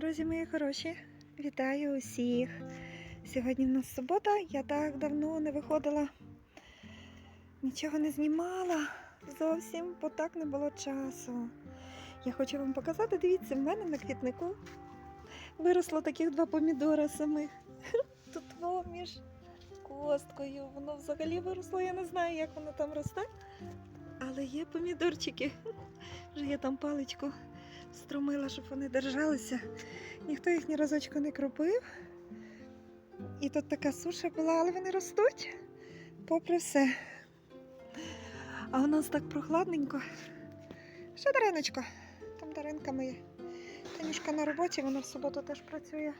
Друзі мої хороші, вітаю усіх. Сьогодні в нас субота, я так давно не виходила, нічого не знімала зовсім, бо так не було часу. Я хочу вам показати, дивіться, в мене на квітнику виросло таких два помідора самих. Тут між косткою. Воно взагалі виросло, я не знаю, як воно там росте. Але є помідорчики. Вже я там паличку струмила, щоб вони держалися. Ніхто їх ні разочку не кропив. І тут така суша була, але вони ростуть попри все. А у нас так прохладненько. Що, Дариночко? Там Даринка моя. Танюшка на роботі, вона в суботу теж працює.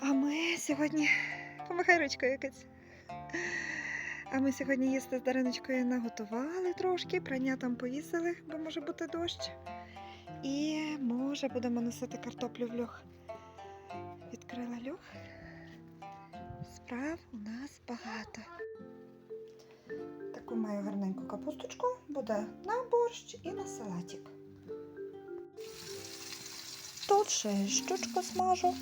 А ми сьогодні. Помахай ручкою якась. А ми сьогодні їсти з Дариночкою наготували трошки, прання там повісили, бо може бути дощ. І може будемо носити картоплю в льох. Відкрила льох. Справ у нас багато. Таку маю гарненьку капусточку, буде на борщ і на салатик. Тут ще щучку смажу.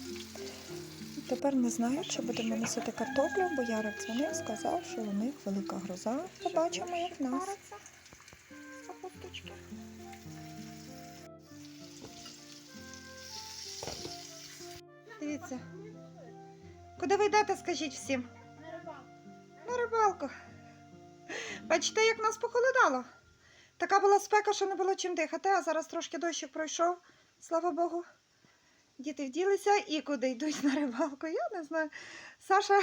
Тепер не знаю, чи будемо носити картоплю, бо Ярик дзвонив, сказав, що у них велика гроза. Побачимо, як в нас. Куди ви йдете, скажіть всім? На рибалку. Бачите, як нас похолодало. Така була спека, що не було чим дихати, а зараз трошки дощик пройшов. Слава Богу. Діти вділися і куди йдуть на рибалку. Я не знаю. Саша,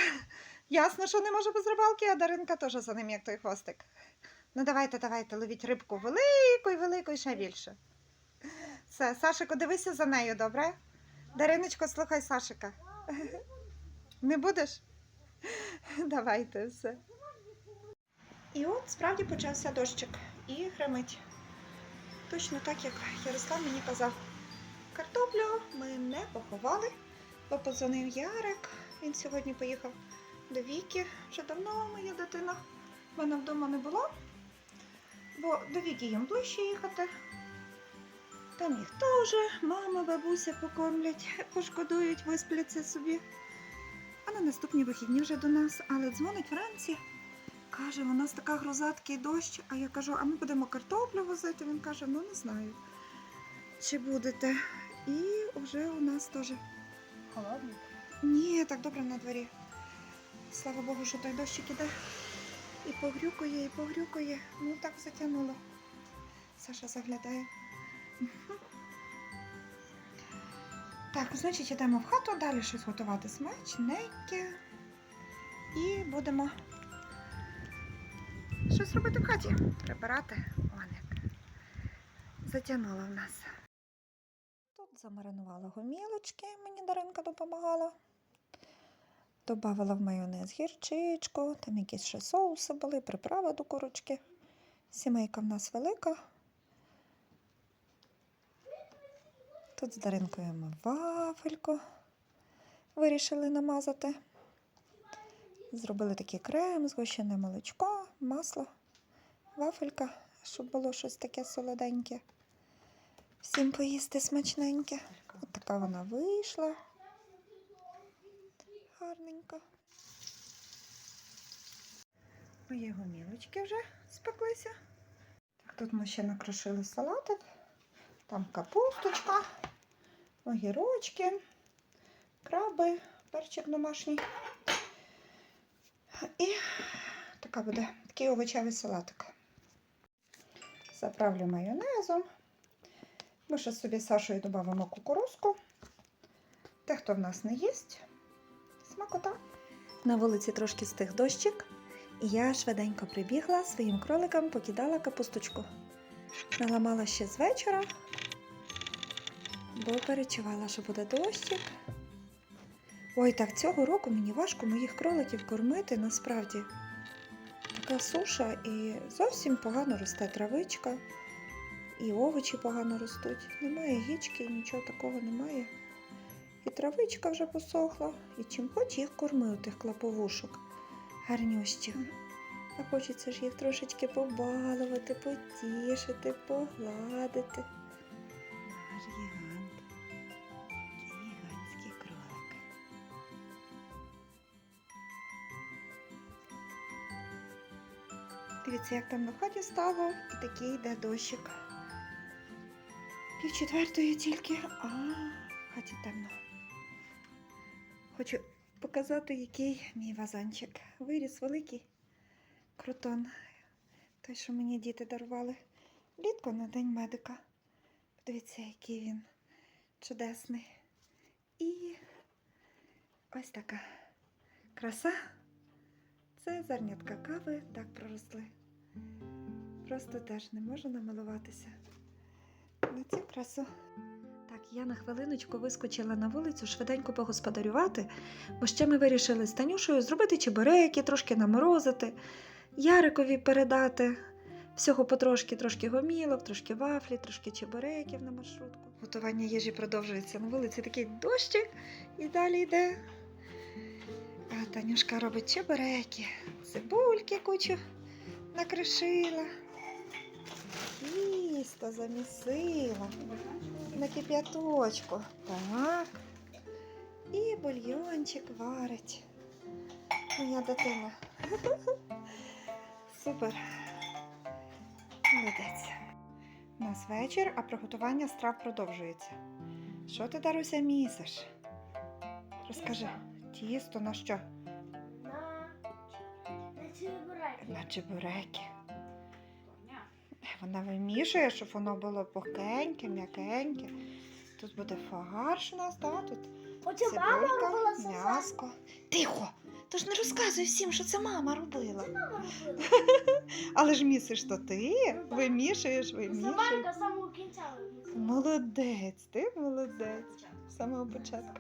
ясно, що не може без рибалки, а Даринка теж за ним, як той хвостик. Ну давайте, давайте, ловіть рибку велику і велику і ще більше. Все, Сашику, дивися за нею, добре? Дариночко, слухай Сашика. Не будеш? Давайте все. І от справді почався дощик і гримить. Точно так, як Ярослав мені казав. Картоплю ми не поховали, бо подзвонив Ярик. Він сьогодні поїхав до Віки. Вже давно моя дитина. Вона вдома не була, бо до Віки їм ближче їхати. Там їх теж мама, бабуся покормлять, пошкодують, виспляться собі. А на наступні вихідні вже до нас, але дзвонить вранці. Каже, у нас така гроза, такий дощ. А я кажу, а ми будемо картоплю возити. Він каже, ну не знаю, чи будете. І вже у нас теж. Холодно. Ні, так добре на дворі. Слава Богу, що той дощик іде. І погрюкує, і погрюкує. Ну так затягнуло. Саша заглядає. Так, значить, йдемо в хату, далі щось готувати смачненьке. І будемо щось робити в хаті. Прибирати. Вон як. Затягнуло в нас. Тут замаринувала гомілочки, мені Даринка допомагала. Добавила в майонез гірчичку, там якісь ще соуси були, приправа до курочки. Сімейка в нас велика. Тут з Даринкою ми вафельку вирішили намазати. Зробили такий крем, згущене молочко, масло, вафелька, щоб було щось таке солоденьке. Всім поїсти смачненьке. От така вона вийшла. Гарненько. Мої гомілочки вже спеклися. Тут ми ще накрошили салатик. Там капусточка, огірочки, краби, перчик домашній. І така буде такий овочевий салатик. Заправлю майонезом. Ми ще собі Сашою додамо кукурузку. Те, хто в нас не їсть, смакота. На вулиці трошки стих дощик, і я швиденько прибігла своїм кроликам, покидала капусточку. Наламала ще з вечора, бо перечувала, що буде дощик. Ой, так цього року мені важко моїх кроликів кормити насправді. Така суша і зовсім погано росте травичка, і овочі погано ростуть. Немає гічки, нічого такого немає. І травичка вже посохла, і чим хоч їх корми тих клаповушок гарнющих. А хочеться ж їх трошечки побалувати, потішити, погладити. Дивіться, як там на хаті стало, і такий йде дощик. Пів четвертої тільки, а хаті темно. Хочу показати, який мій вазанчик. Виріс великий крутон. Той, що мені діти дарували влітку на День медика. Подивіться, який він чудесний. І ось така краса. Це зернятка кави так проросли. Просто теж не можу намилуватися на цю красу. Так, я на хвилиночку вискочила на вулицю швиденько погосподарювати, бо ще ми вирішили з Танюшею зробити чебуреки, трошки наморозити, Ярикові передати. Всього потрошки, трошки гомілок, трошки вафлі, трошки чебуреків на маршрутку. Готування їжі продовжується на вулиці такий дощик і далі йде. А Танюшка робить чебуреки, цибульки кучу накришила, тісто замісила на кип'яточку. Так. І бульйончик варить. Моя дитина. Супер. Молодець. У нас вечір, а приготування страв продовжується. Що ти, Даруся, місиш? Розкажи, тісто на що? На, чебуреки. На чебуреки. Вона вимішує, щоб воно було пухкеньке, м'якеньке. Тут буде фарш у нас, так? Тут Оце мама робила це м'яско. Тихо! Тож не розказуй всім, що це мама робила. Мама робила. Але ж місиш то ти, вимішуєш, вимішуєш. Самарка з самого кінця робила. Молодець, ти молодець. З самого початку.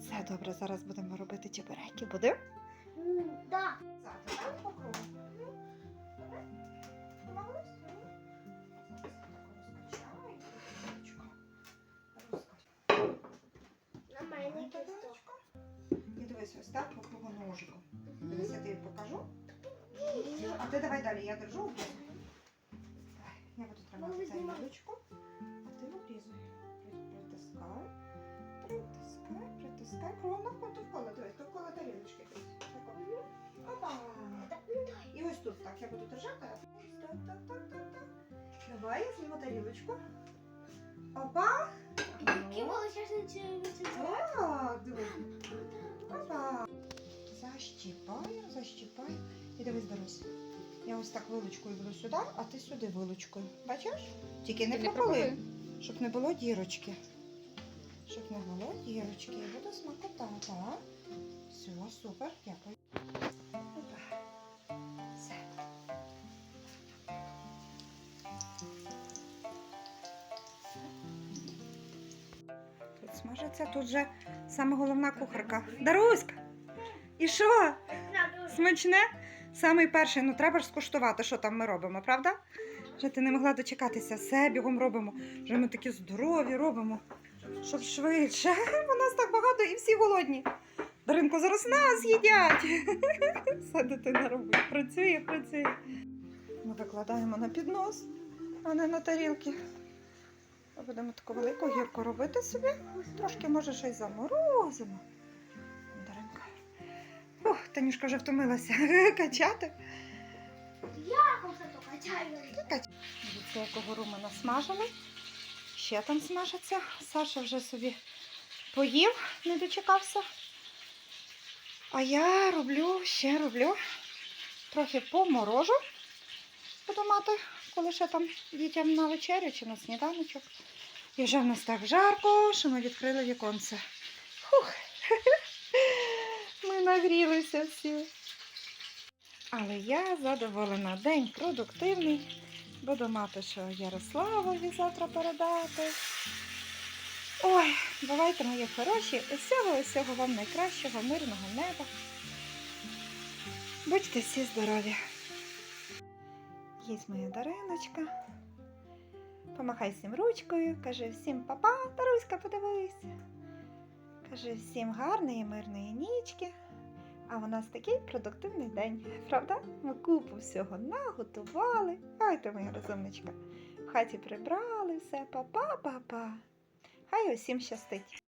Все добре, зараз будемо робити чебуреки. Буде? М, Да. На так по кругу ножиком. Дивись, я тобі покажу. А ти давай далі, я держу. Давай, Я буду тримати цю ручку, а ти обрізуй. Притискай, притискай, притискай. Кругом довкола, дивись, довкола тарілочки. Опа. І ось тут так я буду держати. а Так, так, так, так, так. Давай, я зніму тарілочку. Опа. Які величезні ці Так, дивись. Опа. Защіпаємо, защіпаємо. І дивись, Дарусь. Я ось так вилочкою буду сюди, а ти сюди вилочкою. Бачиш? Тільки не пропали, щоб не було дірочки. Щоб не було дірочки. І буду смакота, так? Все, супер, дякую. Тут смажиться, тут же саме головна кухарка. Даруська! І що? Смачне? Самий перший, ну треба ж скуштувати, що там ми робимо, правда? Вже ти не могла дочекатися, все бігом робимо. Вже ми такі здорові робимо, щоб швидше. Бо нас так багато і всі голодні. Даринко, зараз нас їдять. Все дитина робить. Працює, працює. Ми викладаємо на піднос, а не на тарілки. Ми Будемо таку велику гірку робити собі. Трошки, може, ще й заморозимо. Ух, Танюшка вже втомилася качати. Як оце то качаю? Дивіться, якого руму насмажили. Ще там смажиться. Саша вже собі поїв, не дочекався. А я роблю, ще роблю. Трохи поморожу. Буду мати, коли ще там дітям на вечерю чи на сніданочок. І вже в нас так жарко, що ми відкрили віконце. Фух. Ми нагрілися всі. Але я задоволена. День продуктивний. Буду мати, що Ярославові завтра передати. Ой, бувайте, мої хороші, усього, усього вам найкращого, мирного неба. Будьте всі здорові. Є моя Дариночка. Помахай всім ручкою, каже всім папа, Даруська, подивись. Каже всім гарної, мирної нічки. А у нас такий продуктивний день, правда? Ми купу всього наготували. Ай ти моя розумничка. В хаті прибрали все, па-па-па-па. Хай усім щастить.